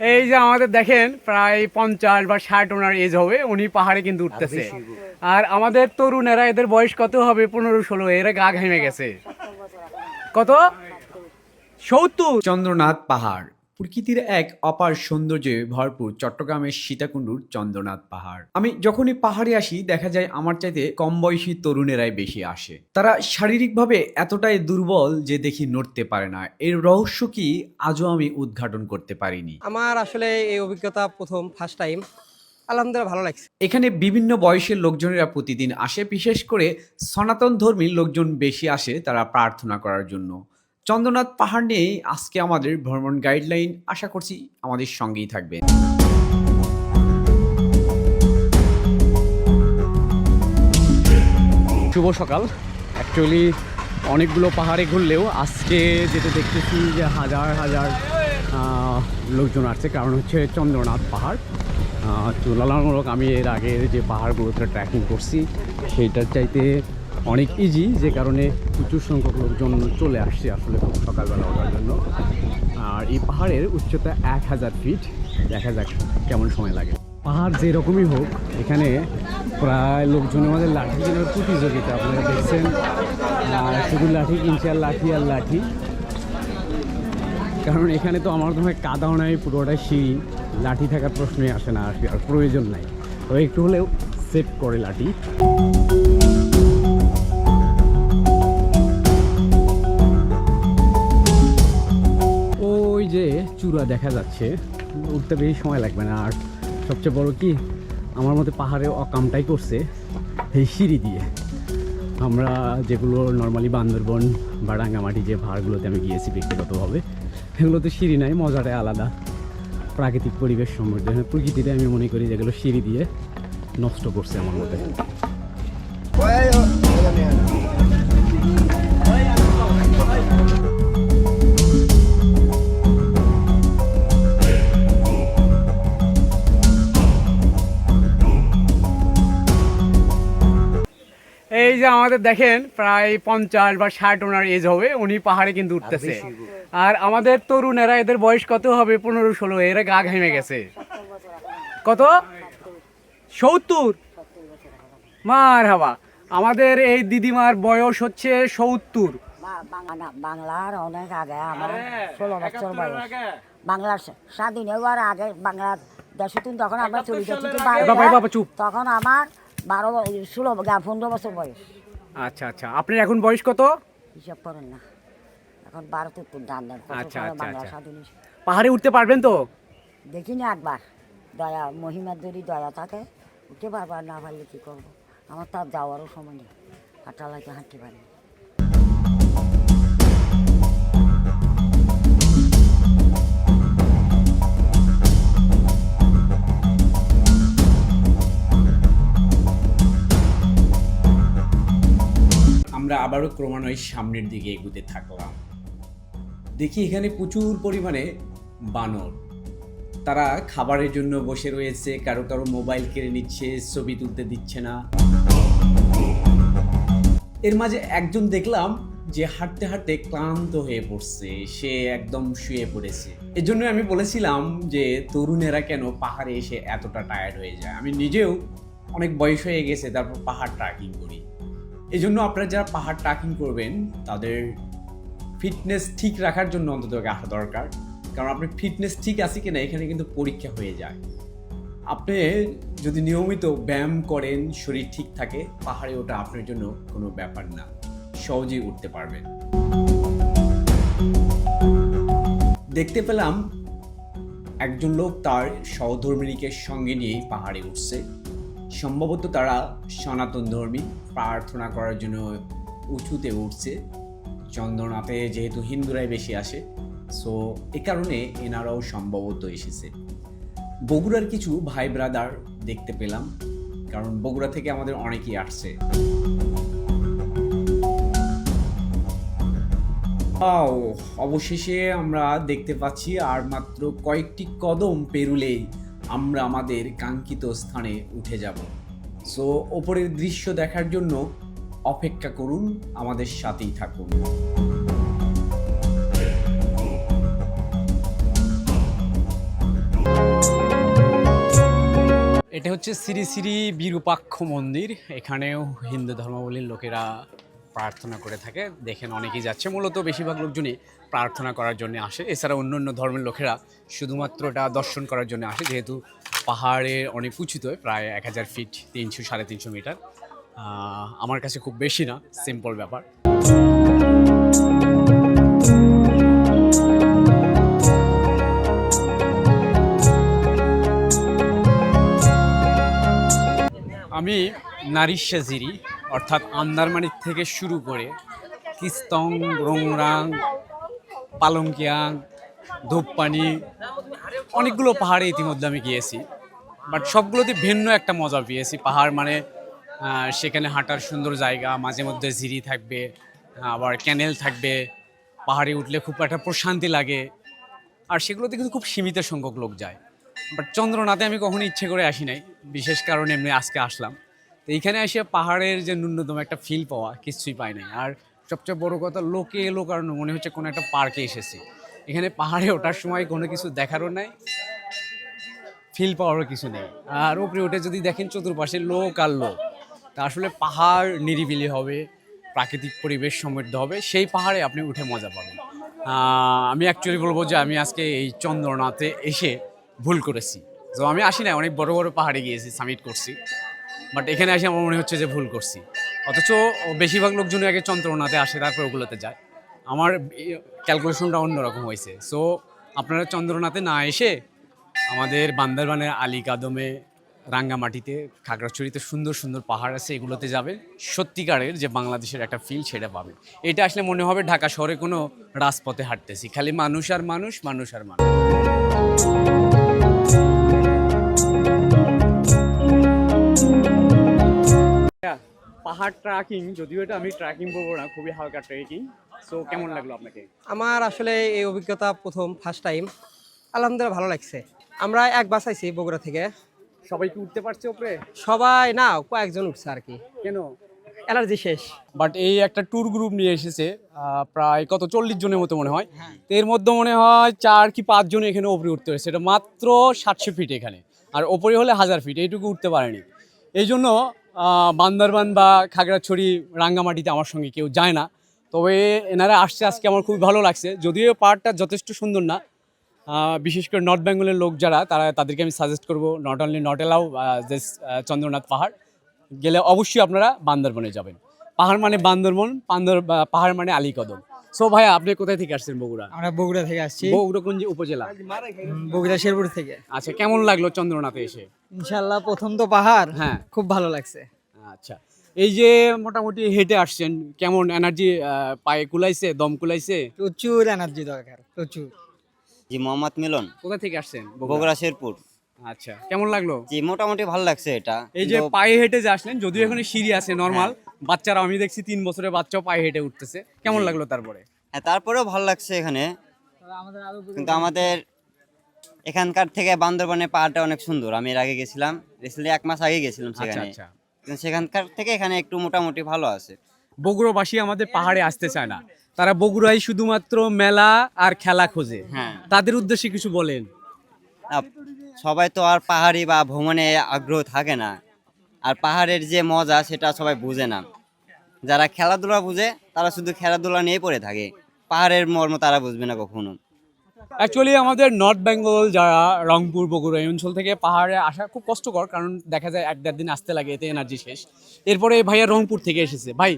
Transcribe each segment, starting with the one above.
এই যে আমাদের দেখেন প্রায় পঞ্চাশ বা ষাট ওনার এজ হবে উনি পাহাড়ে কিন্তু উঠতেছে। আর আমাদের তরুণেরা এদের বয়স কত হবে? পনেরো ষোলো এরা গা ঘেমে গেছে। কত? সত্তর। চন্দ্রনাথ পাহাড়। প্রকৃতির এক অপার সৌন্দর্যে ভরপুর চট্টগ্রামের সীতাকুণ্ডুর চন্দ্রনাথ পাহাড়। আমি যখনই পাহাড়ে আসি দেখা যায় আমার চাইতে কম বয়সী তরুণেরাই বেশি আসে। তারা শারীরিকভাবে এতটাই দুর্বল যে দেখি নড়তে পারে না। এর রহস্য কি আজও আমি উদ্ঘাটন করতে পারিনি। আমার আসলে এই অভিজ্ঞতা প্রথম ফার্স্ট টাইম আলহামদুলিল্লাহ ভালো লাগছে। এখানে বিভিন্ন বয়সের লোকজনেরা প্রতিদিন আসে। বিশেষ করে সনাতন ধর্মীর লোকজন বেশি আসে তারা প্রার্থনা করার জন্য। চন্দ্রনাথ পাহাড় নিয়েই আজকে আমাদের ভ্রমণ গাইডলাইন আশা করছি আমাদের সঙ্গেই থাকবে। শুভ সকাল। অ্যাকচুয়ালি অনেকগুলো পাহাড়ে ঘুরলেও আজকে যেটা দেখতেছি যে হাজার হাজার লোকজন আসছে। কারণ হচ্ছে চন্দ্রনাথ পাহাড়। তুলনামূলক আমি এর আগে যে পাহাড়গুলোতে ট্রেকিং করছি, সেইটার চাইতে অনেক ইজি যে কারণে প্রচুর সংখ্যক লোকজন চলে আসছে আসলে খুব সকালবেলা ওঠার জন্য। আর এই পাহাড়ের উচ্চতা এক হাজার ফিট দেখা যাক কেমন সময় লাগে। পাহাড় যেরকমই হোক, এখানে প্রায় লোকজন আমাদের লাঠি কেনার প্রতিযোগিতা। আপনারা দেখছেন শুধু লাঠি কিনছে আর লাঠি আর লাঠি। কারণ এখানে তো আমার হয় কাদাও নাই পুরোটাই সিঁড়ি। লাঠি থাকার প্রশ্নই আসে না, আর প্রয়োজন নাই। তো একটু হলেও সেট করে লাঠি। যে চূড়া দেখা যাচ্ছে উঠতে বেশি সময় লাগবে না আর সবচেয়ে বড় কি আমার মতে পাহাড়ে অকামটাই করছে এই সিঁড়ি দিয়ে আমরা যেগুলো নর্মালি বান্দরবন বা রাঙ্গামাটি যে পাহাড়গুলোতে আমি গিয়েছি ব্যক্তিগতভাবে এগুলোতে সিঁড়ি নাই মজাটাই আলাদা প্রাকৃতিক পরিবেশ সমৃদ্ধ প্রকৃতিতে আমি মনে করি যেগুলো সিঁড়ি দিয়ে নষ্ট করছে আমার মতে এই যে আমাদের দেখেন প্রায় পঞ্চাশ বা ষাট ওনার এজ হবে উনি পাহাড়ে কিন্তু উঠতেছে। আর আমাদের তরুণেরা এদের বয়স কত হবে? পনেরো ষোলো এরা গা ঘেমে গেছে। কত? সত্তর? মার হাবা। আমাদের এই দিদিমার বয়স হচ্ছে সত্তর। বাংলার অনেক আগে আমার ষোলো বছর বয়স। বাংলার স্বাধীন হওয়ার আগে বাংলার দেশতুন তখন আমরা চলে যাচ্ছি তো বাইরে। বাবা, বাবা, চুপ। তখন আমার বারো ষোলো পনেরো বছর বয়স। আচ্ছা আচ্ছা। আপনার এখন বয়স কত? হিসাব করেন না। এখন বারো তো আচ্ছা, আচ্ছা, আচ্ছা। পাহাড়ে উঠতে পারবেন তো? দেখিনি একবার। দয়া মহিমার যদি দয়া থাকে উঠতে পারব আর না পারলে কী করব? আমার তো আর যাওয়ারও সময় নেই। হাঁটা লাগে হাঁটতে পারি আবারও ক্রমান্বয়ে সামনের দিকে এগুতে থাকলাম। দেখি এখানে প্রচুর পরিমাণে বানর। তারা খাবারের জন্য বসে রয়েছে, কারও কারও মোবাইল কেড়ে নিচ্ছে, ছবি তুলতে দিচ্ছে না। এর মাঝে একজন দেখলাম যে হাঁটতে হাঁটতে ক্লান্ত হয়ে পড়ছে, সে একদম শুয়ে পড়েছে। এজন্য আমি বলেছিলাম যে, তরুণেরা কেন পাহাড়ে এসে এতটা টায়ার্ড হয়ে যায়? আমি নিজেও অনেক বয়স হয়ে গেছে, তারপর পাহাড় ট্রাকিং করি। এই জন্য আপনারা যারা পাহাড় ট্রাকিং করবেন, তাদের ফিটনেস ঠিক রাখার জন্য অন্তত আসা দরকার। কারণ আপনার ফিটনেস ঠিক আছে কিনা এখানে কিন্তু পরীক্ষা হয়ে যায়। আপনি যদি নিয়মিত ব্যায়াম করেন, শরীর ঠিক থাকে, পাহাড়ে ওটা আপনার জন্য কোনো ব্যাপার না। সহজেই উঠতে পারবেন। দেখতে পেলাম, একজন লোক তার সহধর্মিনীকে সঙ্গে নিয়েই পাহাড়ে উঠছে। সম্ভবত তারা সনাতন ধর্মী। প্রার্থনা করার জন্য উঁচুতে উঠছে। চন্দ্রনাথে যেহেতু হিন্দুরাই বেশি আসে, সো এ কারণে এনারাও সম্ভবত এসেছে। বগুড়ার কিছু ভাই ব্রাদার দেখতে পেলাম, কারণ বগুড়া থেকে আমাদের অনেকেই আসছে। অবশেষে আমরা দেখতে পাচ্ছি আর মাত্র কয়েকটি কদম পেরুলেই আমরা আমাদের কাঙ্ক্ষিত স্থানে উঠে যাব। সো ওপরের দৃশ্য দেখার জন্য অপেক্ষা করুন, আমাদের সাথেই থাকুন। এটা হচ্ছে শ্রী শ্রী বিরূপাক্ষ মন্দির। এখানেও হিন্দু ধর্মাবলীর লোকেরা প্রার্থনা করে থাকে। দেখেন অনেকেই যাচ্ছে। মূলত বেশিরভাগ লোকজনই প্রার্থনা করার জন্য আসে। এছাড়া অন্য অন্য ধর্মের লোকেরা শুধুমাত্র এটা দর্শন করার জন্য আসে। যেহেতু পাহাড়ে অনেক উঁচুতে প্রায় এক হাজার ফিট, তিনশো, সাড়ে তিনশো মিটার। আমার কাছে খুব বেশি না, সিম্পল ব্যাপার। আমি নারিশাজিরি অর্থাৎ আন্দারমানির থেকে শুরু করে কিস্তং, রোংরাং, পালংকিয়াং, ধূপপানি, অনেকগুলো পাহাড়ে ইতিমধ্যে আমি গিয়েছি। বাট সবগুলোতে ভিন্ন একটা মজা পেয়েছি। পাহাড় মানে সেখানে হাঁটার সুন্দর জায়গা, মাঝে মধ্যে ঝিরি থাকবে, আবার ক্যানেল থাকবে, পাহাড়ে উঠলে খুব একটা প্রশান্তি লাগে, আর সেগুলোতে কিন্তু খুব সীমিত সংখ্যক লোক যায়। বাট চন্দ্রনাথে আমি কখনো ইচ্ছে করে আসি নাই, বিশেষ কারণে এমনি আজকে আসলাম। তো এইখানে এসে পাহাড়ের যে ন্যূনতম একটা ফিল পাওয়া, কিছুই পাই নাই। আর সবচেয়ে বড় কথা, লোকে এলো কারণ মনে হচ্ছে কোনো একটা পার্কে এসেছি। এখানে পাহাড়ে ওঠার সময় কোনো কিছু দেখারও নাই ফিল পাওয়ারও কিছু নেই। আর উপরে উঠে যদি দেখেন চতুর্পাশে লোক আর লোক, তা আসলে পাহাড় নিরিবিলি হবে, প্রাকৃতিক পরিবেশ সমৃদ্ধ হবে, সেই পাহাড়ে আপনি উঠে মজা পাবেন। আমি অ্যাকচুয়ালি বলব যে আমি আজকে এই চন্দ্রনাথে এসে ভুল করেছি। তো আমি আসি না অনেক বড় বড় পাহাড়ে গিয়েছি সামিট করছি। বাট এখানে এসে আমার মনে হচ্ছে যে ভুল করছি। অথচ বেশিরভাগ লোকজন আগে চন্দ্রনাথে আসে, তারপর ওগুলোতে যায়। আমার ক্যালকুলেশনটা অন্যরকম হয়েছে। সো আপনারা চন্দ্রনাথে না এসে আমাদের বান্দরবানের আলী কাদমে, রাঙ্গামাটিতে, খাগড়াছড়িতে সুন্দর সুন্দর পাহাড় আছে, এগুলোতে যাবে সত্যিকারের যে বাংলাদেশের একটা ফিল সেটা পাবে এটা আসলে মনে হবে ঢাকা শহরে কোনো রাজপথে হাঁটতেছি। খালি মানুষ আর মানুষ মানুষ আর মানুষ। পাহাড় ট্রাকিং যদিও এটা আমি ট্রাকিং করব না খুবই হালকা ট্রেকিং সো কেমন লাগল আপনাকে? আমার আসলে এই অভিজ্ঞতা প্রথম ফার্স্ট টাইম আলহামদুলিল্লাহ ভালো লাগছে। আমরা এক বাস আইছি বগুড়া থেকে। সবাই কি উঠতে পারছে ওপরে সবাই না কয়েকজন উঠছে আর কি। কেন? অ্যালার্জি শেষ। বাট এই একটা ট্যুর গ্রুপ নিয়ে এসেছে প্রায় কত চল্লিশ জনের মতো মনে হয়। তো এর মধ্যে মনে হয় চার কি পাঁচজন এখানে ওপরে উঠতে হয়েছে। এটা মাত্র সাতশো ফিট এখানে। আর ওপরে হলে হাজার ফিট এইটুকু উঠতে পারেনি। এই জন্য বান্দরবান বা খাগড়াছড়ি রাঙ্গামাটিতে আমার সঙ্গে কেউ যায় না। তবে এনারা আসছে আজকে আমার খুবই ভালো লাগছে। যদিও পাহাড়টা যথেষ্ট সুন্দর না বিশেষ করে নর্থ বেঙ্গলের লোক যারা, তারা তাদেরকে আমি সাজেস্ট করব not only not allow Chandranath পাহাড়। গেলে অবশ্যই আপনারা বান্দরবনে যাবেন। পাহাড় মানে বান্দরবন বান্দর পাহাড় মানে আলীকদম। সো ভাইয়া আপনি কোথায় থেকে আসছেন বগুড়া? আমরা বগুড়া থেকে আসছি। বগুড়া কোন উপজেলা? বগুড়া শেরপুর থেকে। আচ্ছা কেমন লাগল চন্দ্রনাথে এসে? ইনশাল্লাহ প্রথম তো পাহাড় হ্যাঁ। খুব ভালো লাগছে। আচ্ছা এই যে মোটামুটি হেঁটে আসছেন কেমন এনার্জি পায়ে কুলাইছে দম কুলাইছে? প্রচুর এনার্জি দরকার প্রচুর। জি মোহাম্মদ মিলন। কোথা থেকে আসছেন বগুড়া? শেরপুর। আচ্ছা কেমন লাগল? জি মোটামুটি ভালো লাগছে এটা। এই যে পায়ে হেঁটে যে আসলেন যদিও এখানে সিঁড়ি আছে নর্মাল বাচ্চারা আমি দেখছি তিন বছরের বাচ্চাও পায়ে হেঁটে উঠতেছে। কেমন লাগল তারপরে? হ্যাঁ, তারপরেও ভালো লাগছে এখানে। কিন্তু আমাদের এখানকার থেকে বান্দরবানের পাহাড়টা অনেক সুন্দর। আমি এর আগে গেছিলাম রিসেন্টলি এক মাস আগে গেছিলাম আচ্ছা সেখানে। আচ্ছা। কিন্তু সেখানকার থেকে এখানে একটু মোটামুটি ভালো আছে। বগুড়াবাসী আমাদের পাহাড়ে আসতে চায় না। তারা বগুড়ায় শুধুমাত্র মেলা আর খেলা খোঁজে। হ্যাঁ। তাদের উদ্দেশ্যে কিছু বলেন। সবাই তো আর পাহাড়ি বা ভ্রমণে আগ্রহ থাকে না। আর পাহাড়ের যে মজা সেটা সবাই বুঝে না। যারা খেলাধুলা বুঝে তারা শুধু খেলাধুলা নিয়ে পড়ে থাকে। পাহাড়ের মর্ম তারা বুঝবে না কখনো। অ্যাকচুয়ালি আমাদের নর্থ বেঙ্গল যারা রংপুর বগুড়া এই অঞ্চল থেকে পাহাড়ে আসা খুব কষ্টকর কারণ দেখা যায় এক দেড় দিন আসতে লাগে এতে এনার্জি শেষ। এরপরে এই ভাইয়া রংপুর থেকে এসেছে। ভাই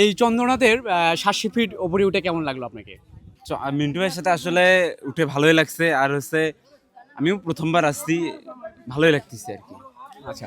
এই চন্দ্রনাথের সাতশো ফিট ওপরে উঠে কেমন লাগল আপনাকে? মিন্টু ভাইয়ের সাথে আসলে উঠে ভালোই লাগছে। আর হচ্ছে আমিও প্রথমবার আসছি ভালোই লাগতেছে আর কি।